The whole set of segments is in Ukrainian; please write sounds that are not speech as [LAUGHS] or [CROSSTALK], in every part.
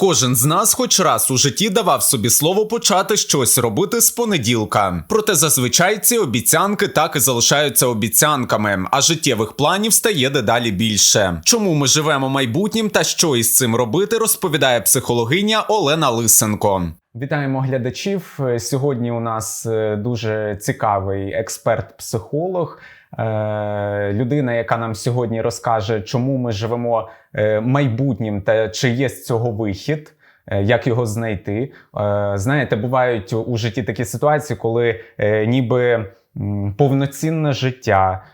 Кожен з нас, хоч раз у житті, давав собі слово почати щось робити з понеділка. Проте зазвичай ці обіцянки так і залишаються обіцянками, а життєвих планів стає дедалі більше. Чому ми живемо майбутнім та що із цим робити, розповідає психологиня Олена Лисенко. Вітаємо глядачів. Сьогодні у нас е, дуже цікавий експерт-психолог. Е, людина, яка нам сьогодні розкаже, чому ми живемо е, майбутнім та чи є з цього вихід. Е, як його знайти? Знаєте, бувають у житті такі ситуації, коли ніби повноцінне життя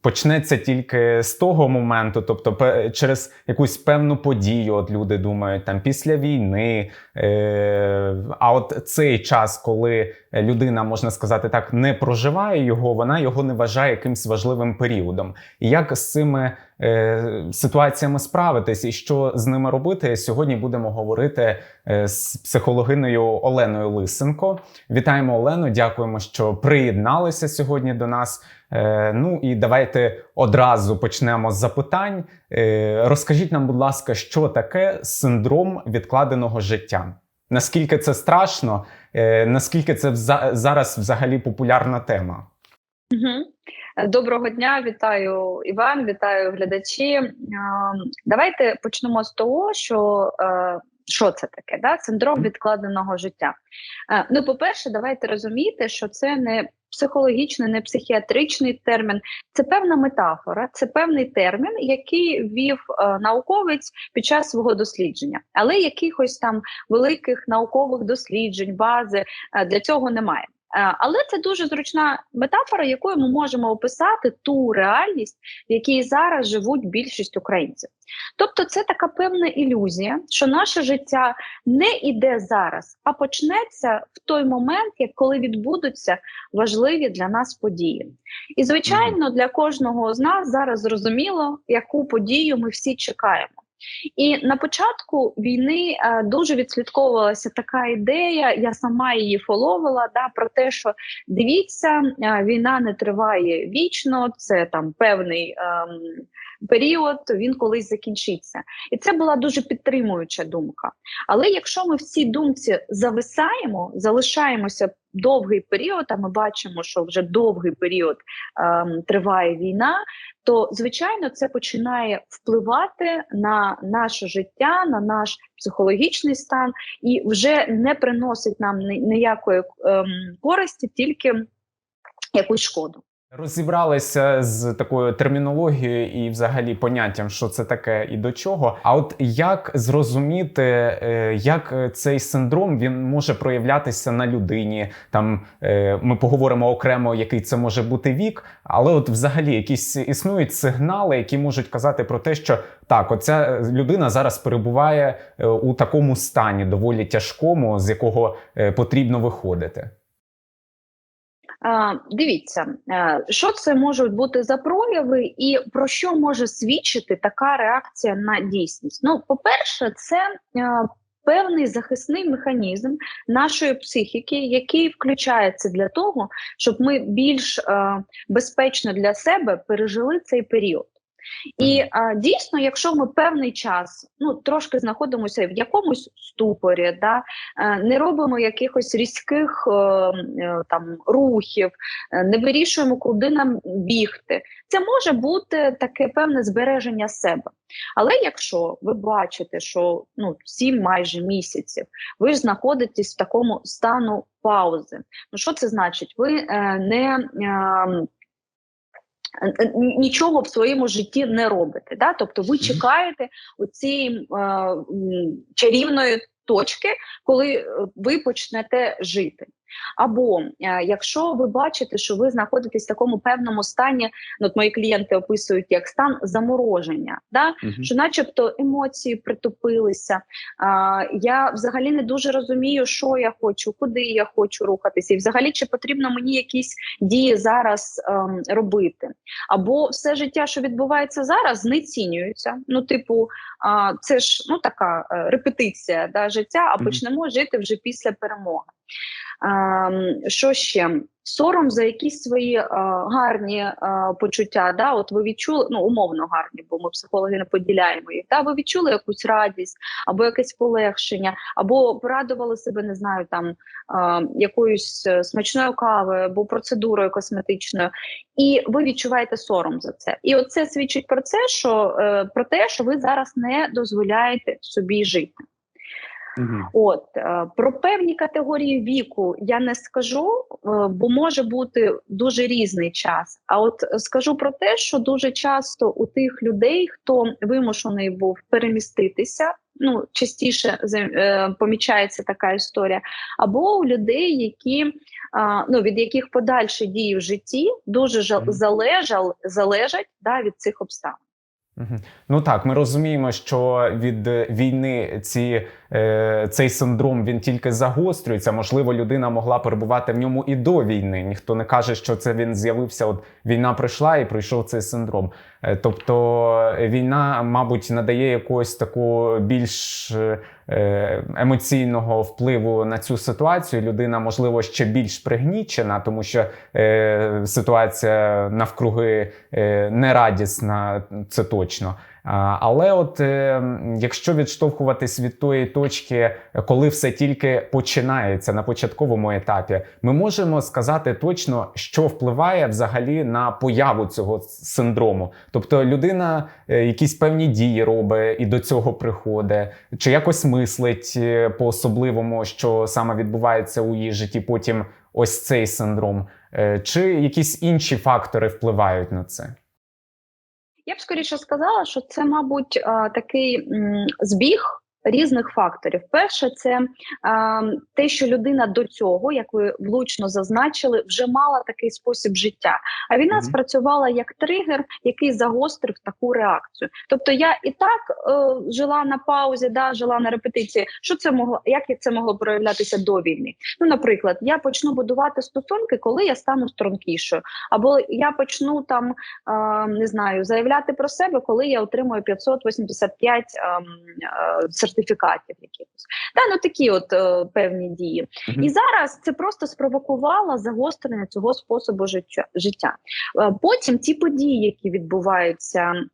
почнеться тільки з того моменту, тобто через якусь певну подію. От люди думають там після війни. Е, А от цей час, коли людина, можна сказати так, не проживає його, вона його не вважає якимсь важливим періодом. І як з цими е, ситуаціями справитись і що з ними робити, сьогодні будемо говорити е, з психологиною Оленою Лисенко. Вітаємо Олену! Дякуємо, що приєдналися сьогодні до нас. Е, ну і давайте одразу почнемо з запитань. Е, розкажіть нам, будь ласка, що таке синдром відкладеного життя? Наскільки це страшно? Е, наскільки це зараз взагалі популярна тема? Доброго дня, вітаю Іван, вітаю глядачі. Давайте почнемо з того, що що це таке? Да? Синдром відкладеного життя. Ну, по-перше, давайте розуміти, що це не психологічний, не психіатричний термін, це певна метафора, це певний термін, який ввів е, науковець під час свого дослідження, але якихось там великих наукових досліджень, бази е, для цього немає. Е, але це дуже зручна метафора, якою ми можемо описати ту реальність, в якій зараз живуть більшість українців. Тобто, це така певна ілюзія, що наше життя не іде зараз, а почнеться в той момент, як коли відбудуться важливі для нас події. І, звичайно, для кожного з нас зараз зрозуміло, яку подію ми всі чекаємо. І на початку війни е, дуже відслідковувалася така ідея. Я сама її фоловила да, про те, що дивіться, е, війна не триває вічно, це там певний. Е, Період він колись закінчиться, і це була дуже підтримуюча думка. Але якщо ми в цій думці зависаємо, залишаємося довгий період, а ми бачимо, що вже довгий період ем, триває війна, то звичайно це починає впливати на наше життя, на наш психологічний стан і вже не приносить нам ніякої ем, користі, тільки якусь шкоду. Розібралися з такою термінологією і, взагалі, поняттям, що це таке і до чого. А от як зрозуміти, е, як цей синдром він може проявлятися на людині? Там е, ми поговоримо окремо, який це може бути вік, але от, взагалі, якісь існують сигнали, які можуть казати про те, що так, оця людина зараз перебуває е, у такому стані, доволі тяжкому, з якого потрібно виходити. Дивіться, що це можуть бути за прояви, і про що може свідчити така реакція на дійсність? Ну, по-перше, це певний захисний механізм нашої психіки, який включається для того, щоб ми більш безпечно для себе пережили цей період. І а, дійсно, якщо ми певний час ну трошки знаходимося в якомусь ступорі, да, е, не робимо якихось різких е, е, там рухів, не вирішуємо, куди нам бігти, це може бути таке певне збереження себе. Але якщо ви бачите, що ну сім майже місяців ви ж знаходитесь в такому стану паузи, ну що це значить? Ви е, не е, нічого в своєму житті не робите. Да? Тобто ви чекаєте у цієї чарівної точки, коли ви почнете жити. Або е, якщо ви бачите, що ви знаходитесь в такому певному стані, ну, от мої клієнти описують як стан замороження, да? Uh що, начебто, емоції притупилися. А, Я взагалі не дуже розумію, що я хочу, куди я хочу рухатися, і взагалі чи потрібно мені якісь дії зараз ем, робити. Або все життя, що відбувається зараз, знецінюється. Ну, типу, а, це ж ну така е, репетиція да, життя, а почнемо жити вже після перемоги. Ем, Що ще? Сором за якісь свої е, гарні е, почуття. Да? От ви відчули, ну умовно гарні, бо ми психологи не поділяємо їх. Да? Ви відчули якусь радість або якесь полегшення, або порадували себе, не знаю, там е, якоюсь смачною кавою або процедурою косметичною, і ви відчуваєте сором за це. І оце свідчить про це, що про те, що ви зараз не дозволяєте собі жити. От е, про певні категорії віку я не скажу, е, бо може бути дуже різний час. А от скажу про те, що дуже часто у тих людей, хто вимушений був переміститися. Ну, частіше е, помічається така історія, або у людей, які ну від яких подальші дії в житті дуже жал, залежал, залежать да, від цих обставин. Ну так, ми розуміємо, що від війни ці, цей синдром він тільки загострюється. Можливо, людина могла перебувати в ньому і до війни. Ніхто не каже, що це він з'явився. От війна прийшла і прийшов цей синдром. Е, тобто війна, мабуть, надає якогось такого більш е, емоційного впливу на цю ситуацію. Людина, можливо, ще більш пригнічена, тому що е, ситуація навкруги е, нерадісна, це точно. Але от е, якщо відштовхуватись від тої точки, коли все тільки починається на початковому етапі, ми можемо сказати точно, що впливає взагалі на появу цього синдрому. Тобто людина е, якісь певні дії робить і до цього приходить, чи якось мислить е, по особливому, що саме відбувається у її житті, потім ось цей синдром, чи якісь інші фактори впливають на це. Я б скоріше сказала, що це, мабуть, такий збіг різних факторів. Перше, це а, те, що людина до цього, як ви влучно зазначили, вже мала такий спосіб життя. А війна mm -hmm. спрацювала як тригер, який загострив таку реакцію. Тобто, я і так е, жила на паузі, да, жила на репетиції. Що це могло, як це могло проявлятися до війни? Ну, наприклад, я почну будувати стосунки, коли я стану стрункішою, або я почну там е, не знаю, заявляти про себе, коли я отримую 585 е, е, сертифікатів якихось. Та ну такі от е, певні дії. Uh -huh. І зараз це просто спровокувало загострення цього способу життя. життя. Е, потім ті події, які відбуваються е,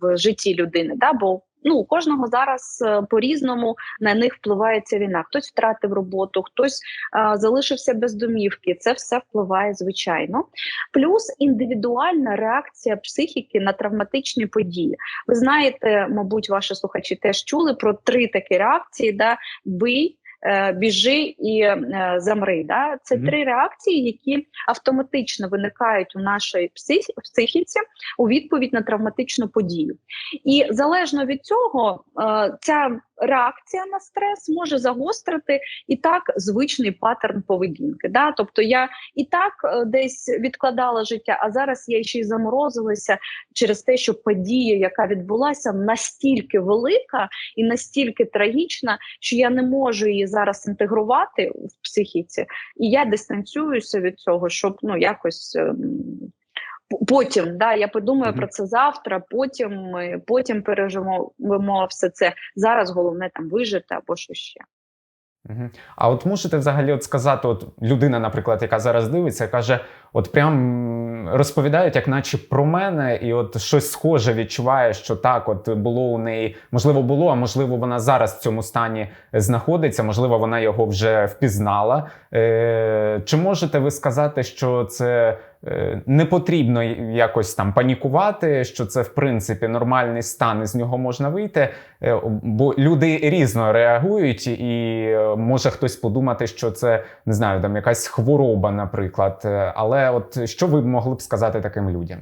в житті людини, да, бо ну у кожного зараз е, по різному на них впливає ця війна. Хтось втратив роботу, хтось а, залишився без домівки. Це все впливає звичайно. Плюс індивідуальна реакція психіки на травматичні події. Ви знаєте, мабуть, ваші слухачі теж чули про три такі реакції: да бий. Е, біжи і е, замри. Да? Це три реакції, які автоматично виникають у нашій психіці у відповідь на травматичну подію. І залежно від цього, е, ця реакція на стрес може загострити і так звичний паттерн поведінки. Да? Тобто я і так десь відкладала життя, а зараз я ще й заморозилася через те, що подія, яка відбулася, настільки велика і настільки трагічна, що я не можу її зараз інтегрувати в психіці, і я дистанціююся від цього, щоб ну якось. Потім да я подумаю mm -hmm. про це завтра. Потім ми потім переживемо все це зараз. Головне там вижити або що ще. А от можете взагалі от сказати, от людина, наприклад, яка зараз дивиться, каже: от прям розповідають, як наче про мене, і от щось схоже відчуває, що так, от було у неї, можливо, було, а можливо, вона зараз в цьому стані знаходиться, можливо, вона його вже впізнала. Е, Чи можете ви сказати, що це не потрібно якось там панікувати, що це в принципі нормальний стан, і з нього можна вийти. Е, бо люди різно реагують, і е, може хтось подумати, що це не знаю, там якась хвороба, наприклад. Але от що ви могли б сказати таким людям?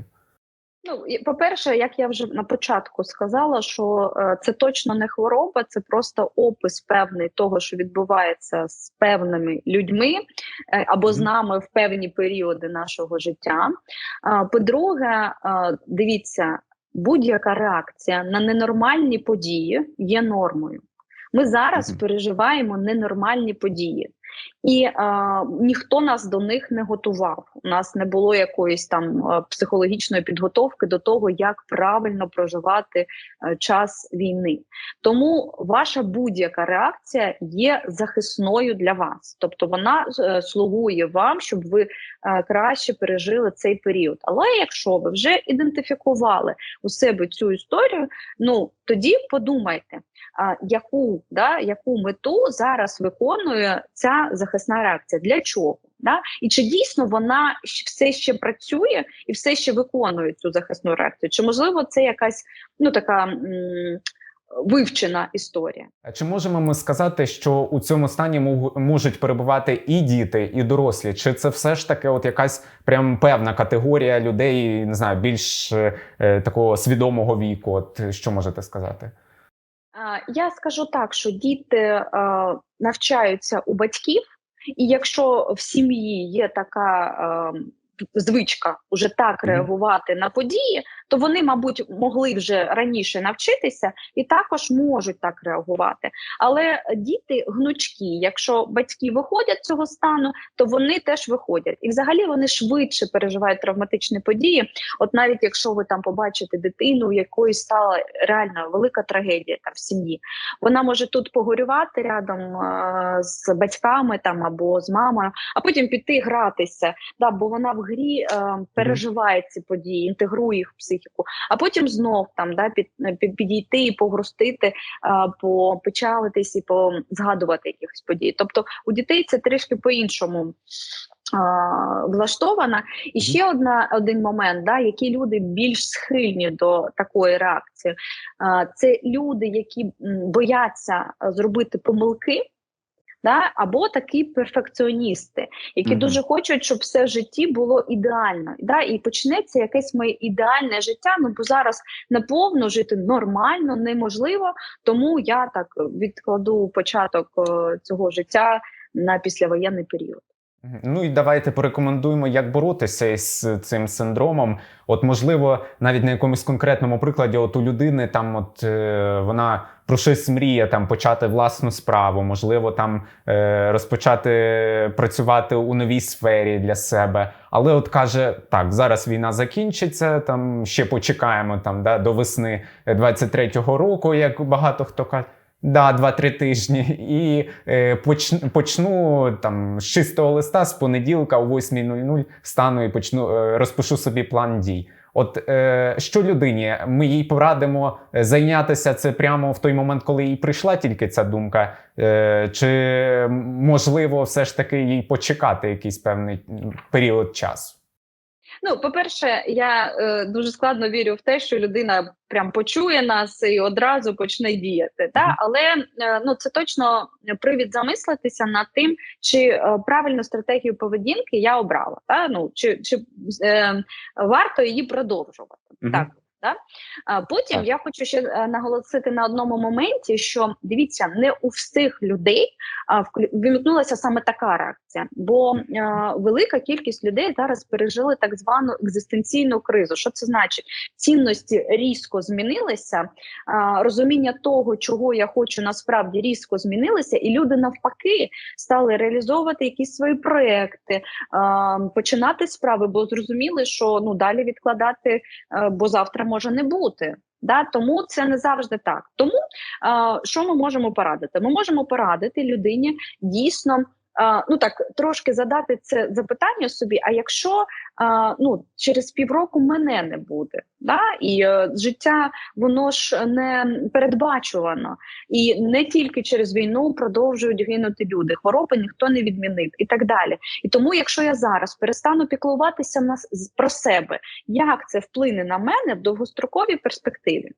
Ну, по-перше, як я вже на початку сказала, що е, це точно не хвороба, це просто опис певний того, що відбувається з певними людьми е, або з нами в певні періоди нашого життя. По-друге, е, дивіться, будь-яка реакція на ненормальні події є нормою. Ми зараз переживаємо ненормальні події. І е, ніхто нас до них не готував. У нас не було якоїсь там е, психологічної підготовки до того, як правильно проживати е, час війни. Тому ваша будь-яка реакція є захисною для вас, тобто вона слугує вам, щоб ви краще пережили цей період. Але якщо ви вже ідентифікували у себе цю історію, ну тоді подумайте, а, яку, да, яку мету зараз виконує ця захисна реакція, для чого? Да? І чи дійсно вона все ще працює і все ще виконує цю захисну реакцію? Чи можливо це якась ну така м, вивчена історія? А Чи можемо ми сказати, що у цьому стані можуть перебувати і діти, і дорослі? Чи це все ж таки от якась прям певна категорія людей, не знаю, більш е, такого свідомого віку? От що можете сказати? Я скажу так, що діти е, навчаються у батьків, і якщо в сім'ї є така е, звичка уже так реагувати на події, то вони, мабуть, могли вже раніше навчитися і також можуть так реагувати. Але діти гнучкі, якщо батьки виходять з цього стану, то вони теж виходять. І взагалі вони швидше переживають травматичні події. От навіть якщо ви там побачите дитину, у якої стала реально велика трагедія там в сім'ї, вона може тут погорювати рядом е, з батьками там або з мамою, а потім піти гратися, да, бо вона в грі е, переживає ці події, інтегрує їх в психіку, а потім знов там да, під, під, підійти і погрустити, е, попечалитись і позгадувати якихось подій. Тобто у дітей це трішки по-іншому. Влаштована і ще одна один момент, да, які люди більш схильні до такої реакції, це люди, які бояться зробити помилки, да, або такі перфекціоністи, які Мгм. дуже хочуть, щоб все в житті було ідеально. Да, і почнеться якесь моє ідеальне життя. Ну бо зараз наповно жити нормально неможливо. Тому я так відкладу початок е, цього життя на післявоєнний період. Ну і давайте порекомендуємо, як боротися із цим синдромом. От, можливо, навіть на якомусь конкретному прикладі, от у людини там, от е, вона про щось мріє, там почати власну справу, можливо, там е, розпочати працювати у новій сфері для себе. Але от каже: так, зараз війна закінчиться, там ще почекаємо там да, до весни 23-го року, як багато хто каже. Да, 2-3 тижні, і е, почну, почну там з чистого листа з понеділка о 8.00 стану і почну е, розпишу собі план дій. От е, що людині ми їй порадимо е, зайнятися це прямо в той момент, коли їй прийшла тільки ця думка, е, чи можливо все ж таки їй почекати якийсь певний період часу? Ну, по-перше, я е, дуже складно вірю в те, що людина прям почує нас і одразу почне діяти. Та? Але е, ну, це точно привід замислитися над тим, чи е, правильну стратегію поведінки я обрала. Та? Ну, чи чи е, варто її продовжувати. Мгм. Так. Да? Потім Так. я хочу ще е, наголосити на одному моменті, що дивіться, не у всіх людей вимкнулася саме така реакція, бо е, велика кількість людей зараз пережили так звану екзистенційну кризу. Що це значить? Цінності різко змінилися, розуміння того, чого я хочу, насправді різко змінилися, і люди навпаки стали реалізовувати якісь свої проекти, починати справи, бо зрозуміли, що ну далі відкладати, е, бо завтра може не бути. Да, тому це не завжди так. Тому е, що ми можемо порадити? Ми можемо порадити людині дійсно. Ну так трошки задати це запитання собі. А якщо ну через півроку мене не буде, да і е, життя воно ж не передбачувано, і не тільки через війну продовжують гинути люди. Хвороби ніхто не відмінив і так далі. І тому, якщо я зараз перестану піклуватися на про себе, як це вплине на мене в довгостроковій перспективі?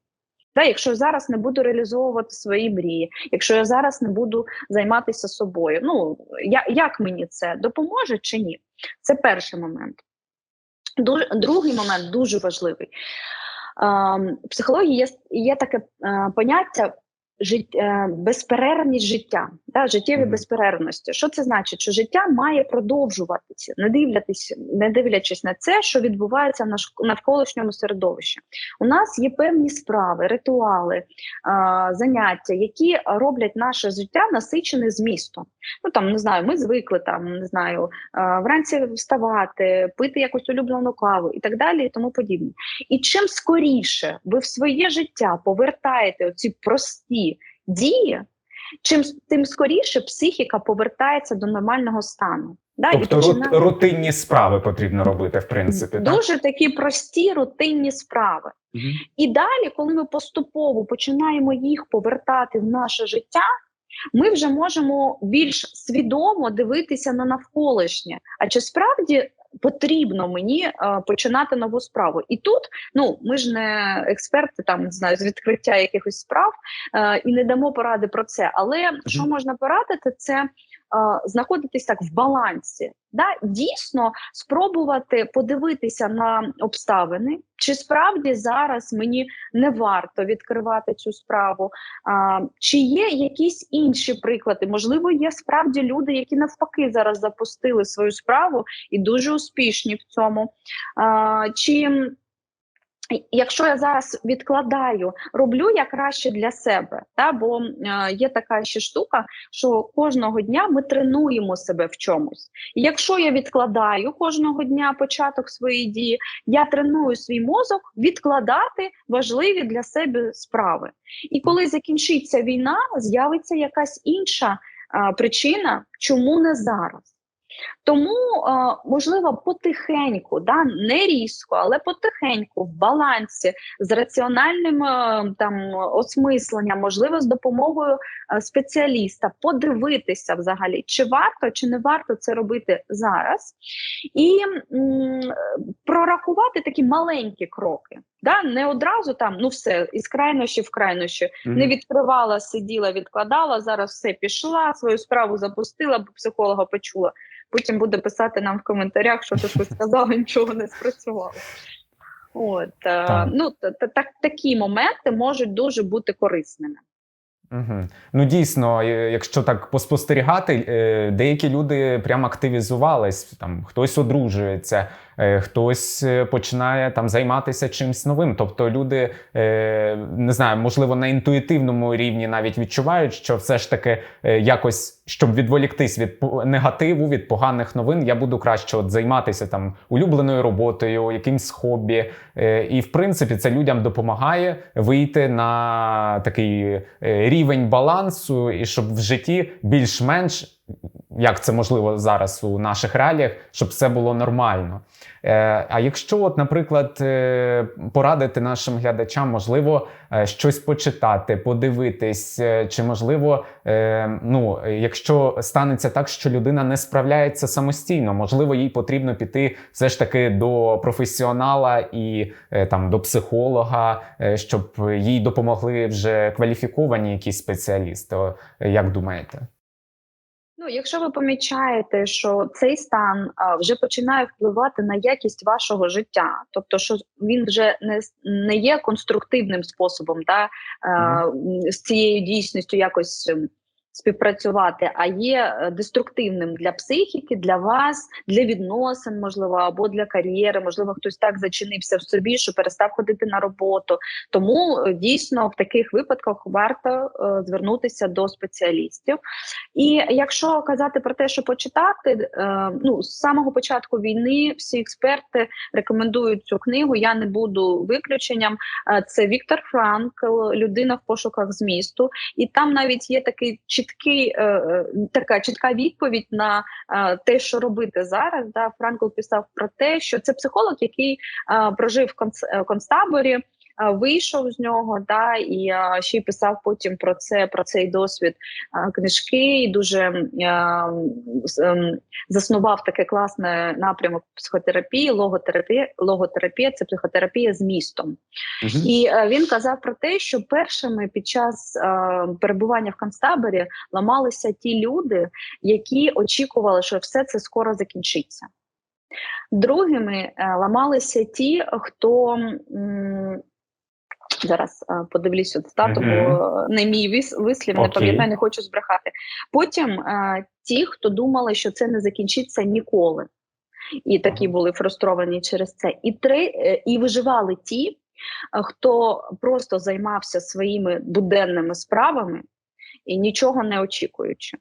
Да, якщо я зараз не буду реалізовувати свої мрії, якщо я зараз не буду займатися собою, ну я, як мені це допоможе чи ні? Це перший момент. Другий момент дуже важливий. Ем, в психології є, є таке е, поняття жит, е, безперервність життя. та життєві Мгм. безперервності. Що це значить? Що життя має продовжуватися, не дивлячись, не дивлячись на це, що відбувається в наш- навколишньому середовищі. У нас є певні справи, ритуали, заняття, які роблять наше життя насичене змістом. Ну там не знаю, ми звикли там, не знаю, вранці вставати, пити якусь улюблену каву і так далі, і тому подібне. І чим скоріше ви в своє життя повертаєте оці прості дії, чим тим скоріше психіка повертається до нормального стану. Да, Тобто починає- рутинні справи потрібно робити, в принципі. так? дуже такі прості рутинні справи. Мгм. І далі, коли ми поступово починаємо їх повертати в наше життя, ми вже можемо більш свідомо дивитися на навколишнє. А чи справді потрібно мені е, починати нову справу? І тут ну ми ж не експерти, там не знаю, з відкриття якихось справ е, і не дамо поради про це. Але що можна порадити, це е, знаходитись так в балансі. Да? Дійсно спробувати подивитися на обставини, чи справді зараз мені не варто відкривати цю справу, а, чи є якісь інші приклади? Можливо, є справді люди, які навпаки зараз запустили свою справу і дуже успішні в цьому. А, чи Якщо я зараз відкладаю, роблю я краще для себе, та бо е, є така ще штука, що кожного дня ми тренуємо себе в чомусь. І якщо я відкладаю кожного дня початок своєї дії, я треную свій мозок відкладати важливі для себе справи. І коли закінчиться війна, з'явиться якась інша е, причина, чому не зараз. Тому е, можливо потихеньку, да, не різко, але потихеньку в балансі з раціональним е, там осмисленням, можливо, з допомогою е, спеціаліста, подивитися взагалі, чи варто, чи не варто це робити зараз, і м, прорахувати такі маленькі кроки. Да? Не одразу там, ну все, із крайнощі в крайнощі. Мгм. Не відкривала, сиділа, відкладала. Зараз все пішла, свою справу запустила, бо психолога почула. Потім буде писати нам в коментарях, що ти щось сказала, [LAUGHS] нічого не спрацювало. От е, Так. ну та, та, так, такі моменти можуть дуже бути корисними. Угу. Ну дійсно, е, якщо так поспостерігати, е, деякі люди прям активізувались. Там хтось одружується, хтось е, починає там займатися чимось новим. Тобто люди е, не знаю, можливо, на інтуїтивному рівні навіть відчувають, що все ж таки е, якось щоб відволіктись від негативу, від поганих новин, я буду краще от займатися там улюбленою роботою, якимсь хобі. Е, І в принципі це людям допомагає вийти на такий е, рівень балансу, і щоб в житті більш-менш, як це можливо зараз у наших реаліях, щоб все було нормально. Е, А якщо, от, наприклад, е, порадити нашим глядачам, можливо, е, щось почитати, подивитись, чи можливо, ну, якщо станеться так, що людина не справляється самостійно, можливо, їй потрібно піти все ж таки до професіонала і там до психолога, щоб їй допомогли вже кваліфіковані якісь спеціалісти. Як думаєте? Ну, якщо ви помічаєте, що цей стан а, вже починає впливати на якість вашого життя, тобто, що він вже не, не є конструктивним способом, та, а, з цією дійсністю якось ем, співпрацювати, а є е, деструктивним для психіки, для вас, для відносин, можливо, або для кар'єри, можливо, хтось так зачинився в собі, що перестав ходити на роботу. Тому е, дійсно в таких випадках варто е, звернутися до спеціалістів. І якщо казати про те, що почитати, ну з самого початку війни всі експерти рекомендують цю книгу. Я не буду виключенням. Це Віктор Франкл, людина в пошуках змісту, і там навіть є такий чіткий, е, е, така чітка відповідь на е, те, що робити зараз. Да, Франкл писав про те, що це психолог, який прожив в конц- концтаборі. Вийшов з нього, да, і ще й писав потім про це, про цей досвід книжки, і дуже ем, заснував таке класне напрямок психотерапії, логотерапія. Логотерапія це психотерапія з містом. І е, він казав про те, що першими під час е, перебування в концтаборі ламалися ті люди, які очікували, що все це скоро закінчиться. Другими е, ламалися ті, хто Зараз е, подивлюся цитату, Мгм. бо не мій вис- вислів, не пам'ятаю, не хочу збрехати. Потім е, ті, хто думали, що це не закінчиться ніколи, і такі були фрустровані через це. І три е, і виживали ті, хто просто займався своїми буденними справами і нічого не очікуючи.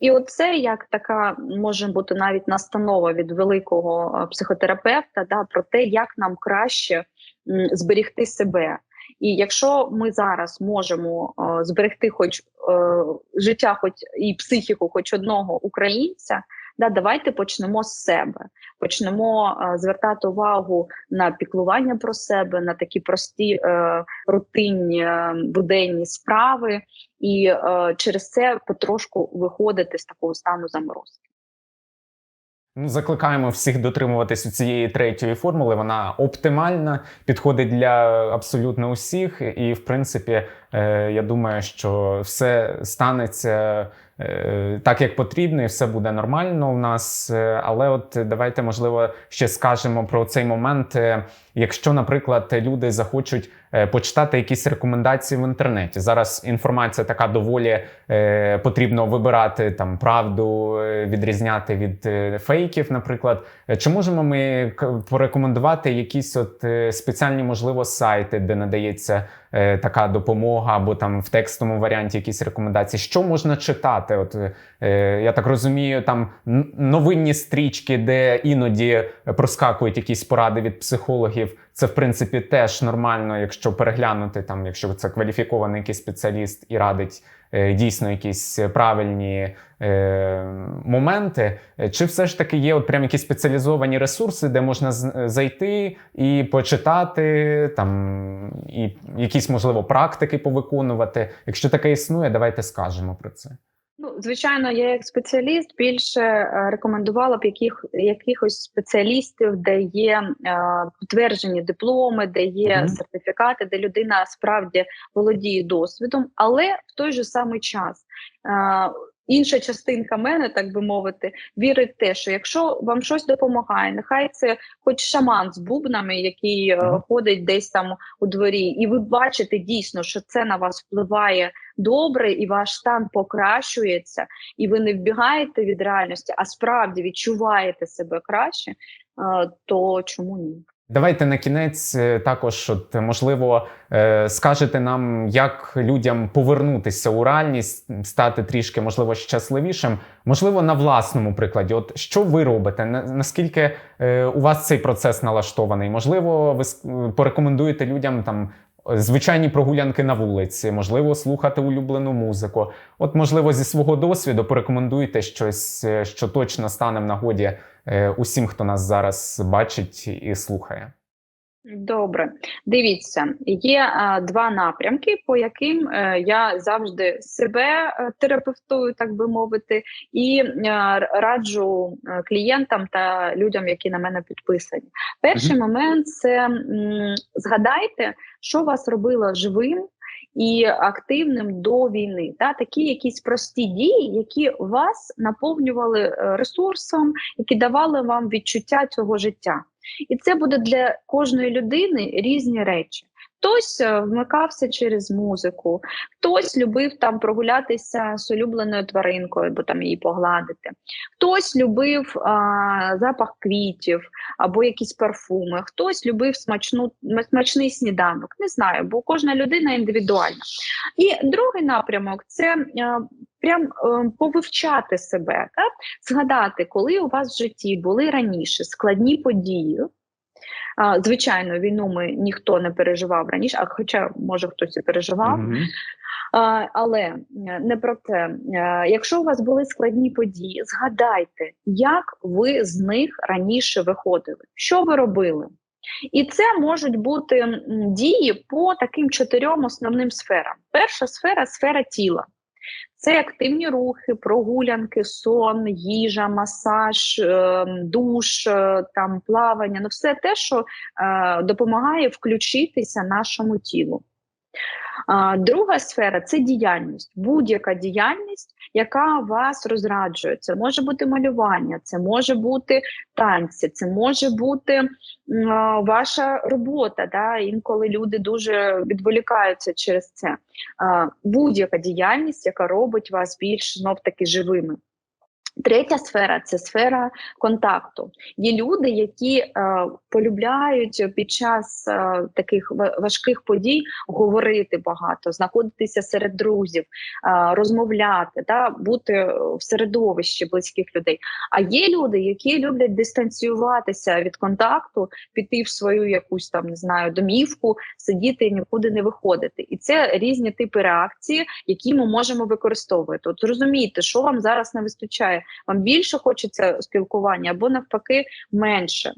І оце як така може бути навіть настанова від великого психотерапевта, да, про те, як нам краще м, зберегти себе. І якщо ми зараз можемо е, зберегти, хоч е, життя, хоч і психіку, хоч одного українця, да, давайте почнемо з себе. Почнемо е, звертати увагу на піклування про себе, на такі прості е, рутинні е, буденні справи, і е, через це потрошку виходити з такого стану заморозки. Закликаємо всіх дотримуватись цієї третьої формули. Вона оптимальна, підходить для абсолютно усіх. І, в принципі, е, я думаю, що все станеться е, так, як потрібно, і все буде нормально у нас. Е, Але от давайте, можливо, ще скажемо про цей момент. Якщо, наприклад, люди захочуть е, почитати якісь рекомендації в інтернеті. Зараз інформація така доволі е, потрібно вибирати там правду, е, відрізняти від фейків. Наприклад, чи можемо ми порекомендувати якісь от спеціальні, можливо, сайти, де надається така допомога, або там в текстовому варіанті якісь рекомендації? Що можна читати? От я так розумію, там новинні стрічки, де іноді проскакують якісь поради від психологів. Це в принципі теж нормально, якщо переглянути там, якщо це кваліфікований якийсь спеціаліст і радить е, дійсно якісь правильні е, моменти. Е, Чи все ж таки є от прям якісь спеціалізовані ресурси, де можна зайти і почитати там і якісь можливо практики повиконувати? Якщо таке існує, давайте скажемо про це. Ну, звичайно, я як спеціаліст більше е, рекомендувала б яких, якихось спеціалістів, де є е, підтверджені дипломи, де є Мгм. сертифікати, де людина справді володіє досвідом, але в той же самий час. Е, Інша частинка мене, так би мовити, вірить в те, що якщо вам щось допомагає, нехай це хоч шаман з бубнами, який е, ходить десь там у дворі, і ви бачите дійсно, що це на вас впливає добре, і ваш стан покращується, і ви не вбігаєте від реальності, а справді відчуваєте себе краще, е, то чому ні? Давайте на кінець е, також, от можливо, е, скажете нам, як людям повернутися у реальність, стати трішки, можливо, щасливішим. Можливо, на власному прикладі. От що ви робите? На- Наскільки у вас цей процес налаштований? Можливо, ви порекомендуєте людям там. Звичайні прогулянки на вулиці, можливо, слухати улюблену музику. От, можливо, зі свого досвіду порекомендуйте щось, е, що точно стане в нагоді е, усім, хто нас зараз бачить і слухає. Добре, дивіться, є е, два напрямки, по яким е, я завжди себе е, терапевтую, так би мовити, і е, раджу е, клієнтам та людям, які на мене підписані. Перший момент це м, згадайте, що вас робило живим. І активним до війни, та такі якісь прості дії, які вас наповнювали е, ресурсом, які давали вам відчуття цього життя. І це буде для кожної людини різні речі. Хтось е, вмикався через музику, хтось любив там прогулятися з улюбленою тваринкою, або там її погладити. Хтось любив а, запах квітів або якісь парфуми, хтось любив смачну, смачний сніданок. Не знаю, бо кожна людина індивідуальна. І другий напрямок це е, прям е, повивчати себе, так? згадати, коли у вас в житті були раніше складні події. А, Звичайно, війну ми ніхто не переживав раніше, а хоча може хтось і переживав. А, але е, не про це. Е, Якщо у вас були складні події, згадайте, як ви з них раніше виходили, що ви робили. І це можуть бути дії по таким чотирьом основним сферам. Перша сфера сфера тіла. Це активні рухи, прогулянки, сон, їжа, масаж, е, душ, е, там плавання ну все те, що е, допомагає включитися нашому тілу. Друга сфера це діяльність, будь-яка діяльність, яка вас розраджує. Це може бути малювання, це може бути танці, це може бути ваша робота. Да? Інколи люди дуже відволікаються через це. Будь-яка діяльність, яка робить вас більш знов таки живими. Третя сфера це сфера контакту. Є люди, які е, полюбляють під час е, таких важких подій говорити багато, знаходитися серед друзів, е, розмовляти, да, бути в середовищі близьких людей. А є люди, які люблять дистанціюватися від контакту, піти в свою якусь там не знаю домівку, сидіти і нікуди не виходити. І це різні типи реакції, які ми можемо використовувати. От зрозумійте, що вам зараз не вистачає. Вам більше хочеться спілкування або навпаки менше.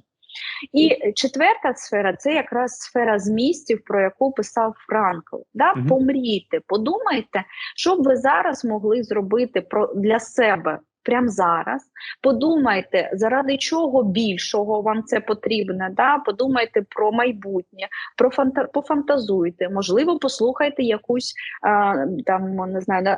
І четверта сфера це якраз сфера змістів, про яку писав Франкл. Да? Помрійте, подумайте, що б ви зараз могли зробити про для себе прямо зараз. Подумайте, заради чого більшого вам це потрібно. Да? Подумайте про майбутнє, про фанта... пофантазуйте, можливо, послухайте якусь а, там не знаю,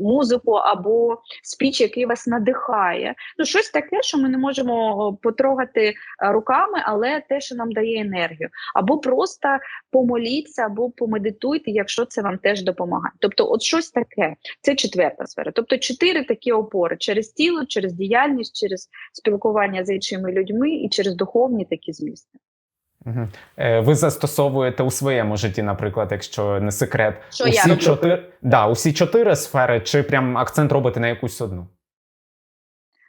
музику або спіч, який вас надихає. Ну, щось таке, що ми не можемо потрогати е, руками, але те, що нам дає енергію. Або просто помоліться, або помедитуйте, якщо це вам теж допомагає. Тобто, от щось таке. Це четверта сфера. Тобто, чотири такі опори: через тіло, через діяльність, через спілкування з іншими людьми і через духовні такі змісти. Е, Ви застосовуєте у своєму житті, наприклад, якщо не секрет, Що усі я чотири да, усі чотири сфери, чи прям акцент робите на якусь одну?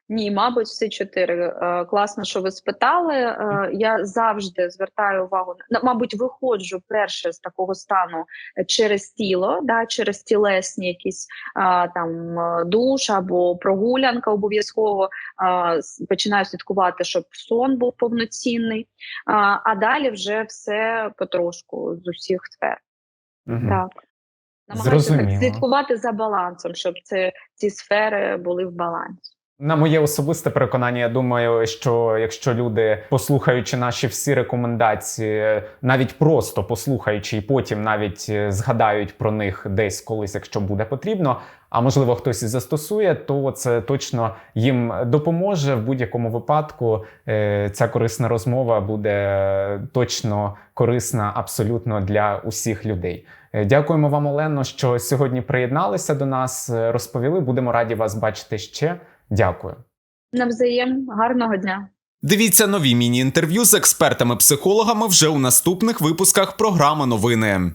Ні, мабуть, всі чотири. Е, класно, що ви спитали. Е, я завжди звертаю увагу на мабуть, виходжу перше з такого стану через тіло, да, через тілесні якісь там е, душ або прогулянка обов'язково. Починаю слідкувати, щоб сон був повноцінний. А, далі вже все потрошку з усіх сфер. Мгм. Так. Намагаюся слідкувати за балансом, щоб це ці сфери були в балансі. На моє особисте переконання, я думаю, що якщо люди, послухаючи наші всі рекомендації, навіть просто послухаючи, і потім навіть е, згадають про них десь колись, якщо буде потрібно, а можливо хтось і застосує, то це точно їм допоможе в будь-якому випадку. е, Ця корисна розмова буде точно корисна абсолютно для усіх людей. Е, Дякуємо вам, Олено, що сьогодні приєдналися до нас, розповіли. Будемо раді вас бачити ще. Дякую. Навзаєм, гарного дня. Дивіться нові міні-інтерв'ю з експертами-психологами вже у наступних випусках програми новини.